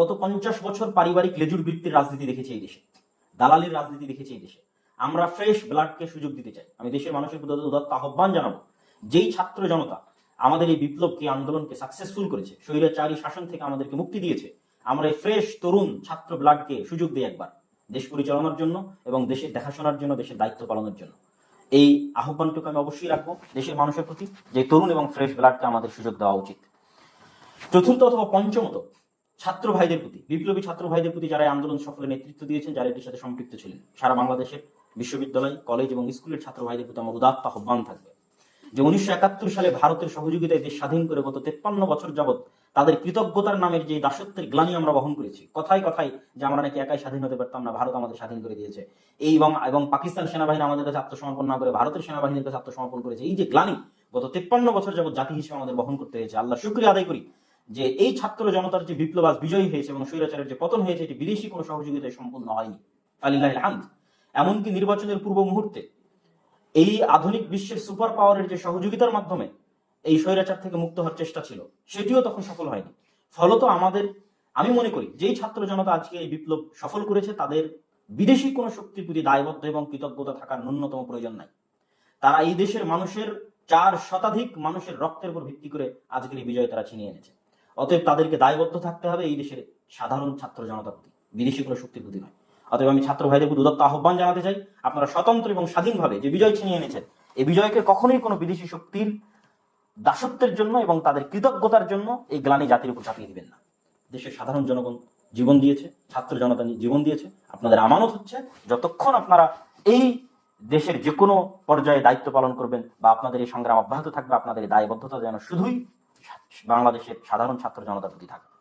গত পঞ্চাশ বছর পারিবারিক লেজুর বৃত্তির রাজনীতি দেখেছি এই দেশে। দালালির রাজনীতি দেখেছি এই দেশে। আমরা ফ্রেশ ব্লাডকে সুযোগ দিতে চাই। আমি দেশের মানুষের প্রতি উদাত্ত আহ্বান জানাব, যেই ছাত্র জনতা আমাদের এই বিপ্লবকে, আন্দোলনকে সাকসেসফুল করেছে, স্বৈরাচারী শাসন থেকে আমাদেরকে মুক্তি দিয়েছে, আমরা এই ফ্রেশ তরুণ ছাত্র ব্লাডকে সুযোগ দিই একবার, দেশ পরিচালনার জন্য এবং দেশের দেখাশোনার জন্য, দেশের দায়িত্ব পালনের জন্য। এই আহ্বানটুকু আমি অবশ্যই রাখব দেশের মানুষের প্রতি, যে তরুণ এবং ফ্রেশ ব্লাডকে আমাদের সুযোগ দেওয়া উচিত। চতুর্থ অথবা পঞ্চমত ছাত্র ভাইদের প্রতি, বিপ্লবী ছাত্র ভাইদের প্রতি যারা আন্দোলন সফলে নেতৃত্ব দিয়েছেন, যারা এটির সাথে সম্পৃক্ত ছিলেন, সারা বাংলাদেশের বিশ্ববিদ্যালয়, কলেজ এবং স্কুলের ছাত্র ভাইদের প্রতি আমার উদাত্ত আহ্বান থাকবে। যে উনিশশো একাত্তর সালে ভারতের সহযোগিতায় দেশ স্বাধীন করে গত তেপ্পান্ন বছর যাবৎ তাদের কৃতজ্ঞতার নামের যে দাসত্বের গ্লানি আমরা বহন করেছি, কথায় কথায় যে আমরা নাকি একাই স্বাধীন হতে পারতাম না, ভারত আমাদের স্বাধীন করে দিয়েছে। এই এবং এবং পাকিস্তান সেনাবাহিনী আমাদের কাছে আত্মসমর্পণ না করে ভারতের সেনাবাহিনীর কাছে আত্মসমর্পণ করেছে। এই যে গ্লানি গত তেপ্পান্ন বছর যাবৎ জাতি হিসেবে আমাদের বহন করতে হয়েছে। আল্লাহ শুক্রিয়া আদায় করি। যে এই ছাত্র জনতার যে বিপ্লব বিজয়ী হয়েছে এবং স্বৈরাচারের যে পতন হয়েছে, এটি বিদেশি কোনো সহযোগিতায় সম্পূর্ণ হয়নি। আলিল্লাহ হামদ। এমনকি নির্বাচনের পূর্ব মুহূর্তে এই আধুনিক বিশ্বের সুপার পাওয়ারের যে সহযোগিতার মাধ্যমে এই স্বৈরাচার থেকে মুক্ত হওয়ার চেষ্টা ছিল, সেটিও তখন সফল হয়নি। ফলত আমাদের, আমি মনে করি, যেই ছাত্র জনতা আজকে এই বিপ্লব সফল করেছে, তাদের বিদেশি কোনো শক্তির প্রতি দায়বদ্ধ এবং কৃতজ্ঞতা থাকার ন্যূনতম প্রয়োজন নাই। তারা এই দেশের মানুষের চার শতাধিক মানুষের রক্তের উপর ভিত্তি করে আজকের এই বিজয় তারা ছিনিয়ে এনেছে। অতএব তাদেরকে দায়বদ্ধ থাকতে হবে এই দেশের সাধারণ ছাত্র জনতার প্রতি। বিদেশি কোনো শক্তির প্রতি নয়। অতএব আমি ছাত্র ভাইদের প্রতি উদত্ত আহ্বান জানাতে চাই, আপনারা স্বতন্ত্র এবং স্বাধীনভাবে যে বিজয় ছিনিয়ে এনেছেন এই বিজয়কে কখনোই কোনো বিদেশি শক্তির দাসত্বের জন্য এবং তাদের কৃতজ্ঞতার জন্য এই গ্লানি জাতির উপর চাপিয়ে দিবেন না। দেশের সাধারণ জনগণ জীবন দিয়েছে, ছাত্র জনতা জীবন দিয়েছে, আপনাদের আমানত হচ্ছে, যতক্ষণ আপনারা এই দেশের যে কোনো পর্যায়ে দায়িত্ব পালন করবেন বা আপনাদের এই সংগ্রাম অব্যাহত থাকবে, আপনাদের দায়বদ্ধতা যেন শুধুই বাংলাদেশের সাধারণ ছাত্র জনতার প্রতি থাকে